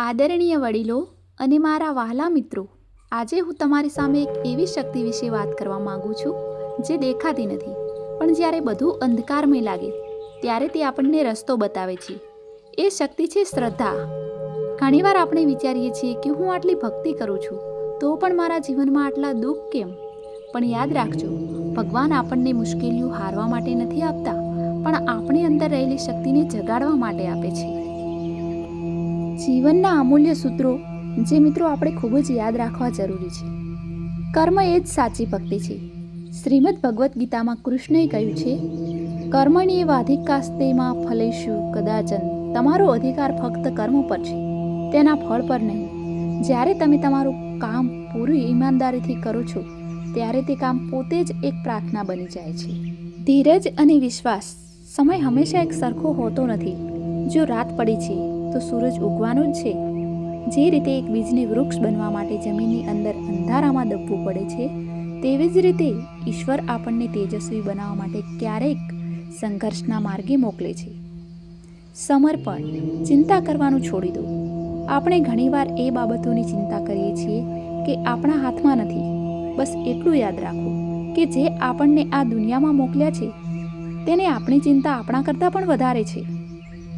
આદરણીય વડીલો અને મારા વહાલા મિત્રો, આજે હું તમારી સામે એક એવી શક્તિ વિશે વાત કરવા માગું છું, જે દેખાતી નથી, પણ જ્યારે બધું અંધકારમય લાગે, ત્યારે તે આપણને રસ્તો બતાવે છે. એ શક્તિ છે શ્રદ્ધા. ઘણીવાર આપણે વિચારીએ છીએ કે હું આટલી ભક્તિ કરું છું, તો પણ મારા જીવનમાં આટલા દુઃખ કેમ? પણ યાદ રાખજો, ભગવાન આપણને મુશ્કેલીઓ હારવા માટે નથી આપતા, પણ આપણી અંદર રહેલી શક્તિને જગાડવા માટે આપે છે. જીવનના અમૂલ્ય સૂત્રો, જે મિત્રો આપણે ખૂબ જ યાદ રાખવા જરૂરી છે. કર્મ એ જ સાચી ભક્તિ છે. શ્રીમદ ભગવદ્ ગીતામાં કૃષ્ણએ કહ્યું છે કર્મણી વાધિકાસ્તેમાં ફલેશુ કદાચન. તમારો અધિકાર ફક્ત કર્મ પર છે, તેના ફળ પર નહીં. જ્યારે તમે તમારું કામ પૂરી ઈમાનદારીથી કરો છો, ત્યારે તે કામ પોતે જ એક પ્રાર્થના બની જાય છે. ધીરજ અને વિશ્વાસ. સમય હંમેશા એક સરખો હોતો નથી. જો રાત પડી છે તો સૂરજ ઉગવાનો જ છે. જે રીતે એક બીજને વૃક્ષ બનવા માટે જમીનની અંદર અંધારામાં દબવું પડે છે, તેવી જ રીતે ઈશ્વર આપણને તેજસ્વી બનાવવા માટે ક્યારેક સંઘર્ષના માર્ગે મોકલે છે. સમર્પણ, ચિંતા કરવાનું છોડી દો. આપણે ઘણીવાર એ બાબતોની ચિંતા કરીએ છીએ કે આપણા હાથમાં નથી. બસ એટલું યાદ રાખો કે જે આપણને આ દુનિયામાં મોકલ્યા છે, તેને આપણી ચિંતા આપણા કરતાં પણ વધારે છે.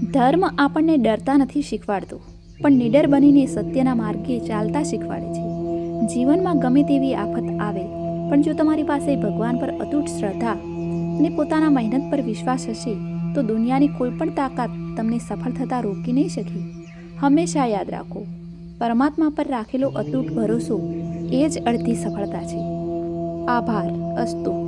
ધર્મ આપણને ડરતા નથી શીખવાડતો, પણ નિડર બનીને સત્યના માર્ગે ચાલતા શીખવાડે છે. જીવનમાં ગમે તેવી આફત આવે, પણ જો તમારી પાસે ભગવાન પર અતૂટ શ્રદ્ધા અને પોતાના મહેનત પર વિશ્વાસ હશે, તો દુનિયાની કોઈ પણ તાકાત તમને સફળ થતાં રોકી નહીં શકે. હંમેશા યાદ રાખો, પરમાત્મા પર રાખેલો અતૂટ ભરોસો એ જ અડધી સફળતા છે. આભાર, અસ્તુ.